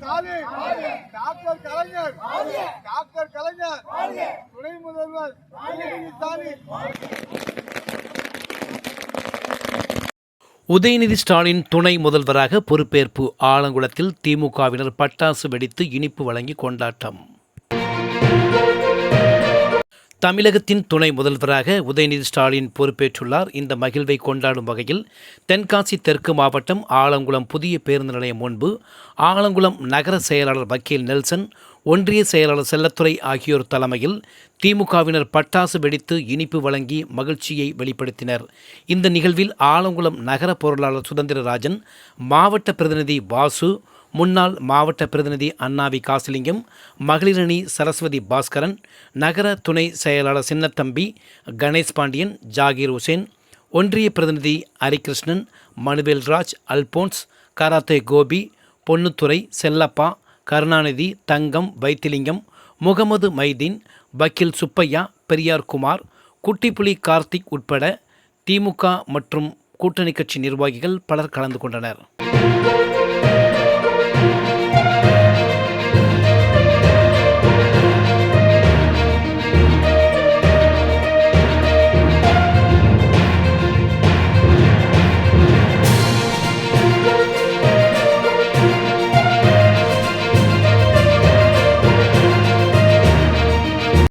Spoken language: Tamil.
டாக்டர் காலி டாக்டர் கலைஞர். டாக்டர் கலைஞர். துணை முதல்வர் உதயநிதி ஸ்டாலின் துணை முதல்வராக பொறுப்பேற்பு ஆலங்குளத்தில் திமுகவினர் பட்டாசு வெடித்து இனிப்பு வழங்கி கொண்டாட்டம். தமிழகத்தின் துணை முதல்வராக உதயநிதி ஸ்டாலின் பொறுப்பேற்றுள்ளார். இந்த மகிழ்வை கொண்டாடும் வகையில் தென்காசி தெற்கு மாவட்டம் ஆலங்குளம் புதிய பேருந்து நிலையம் முன்பு ஆலங்குளம் நகர செயலாளர் வக்கீல் நெல்சன் ஒன்றிய செயலாளர் செல்லத்துறை ஆகியோர் தலைமையில் திமுகவினர் பட்டாசு வெடித்து இனிப்பு வழங்கி மகிழ்ச்சியை வெளிப்படுத்தினர். இந்த நிகழ்வில் ஆலங்குளம் நகர பொருளாளர் சுதந்திரராஜன் மாவட்ட பிரதிநிதி வாசு முன்னாள் மாவட்ட பிரதிநிதி அண்ணாவி காசிலிங்கம் மகளிரணி சரஸ்வதி பாஸ்கரன் நகர துணை செயலாளர் சின்னத்தம்பி கணேஷ் பாண்டியன் ஜாகீர் உசேன் ஒன்றிய பிரதிநிதி ஹரிகிருஷ்ணன் மனுவேல்ராஜ் அல்போன்ஸ் கராத்தே கோபி பொன்னுத்துறை செல்லப்பா கருணாநிதி தங்கம் வைத்திலிங்கம் முகமது மைதீன் வக்கீல் சுப்பையா பெரியார் குமார் குட்டிப்புலி கார்த்திக் உட்பட திமுக மற்றும் கூட்டணி கட்சி நிர்வாகிகள் பலர் கலந்து கொண்டனர்.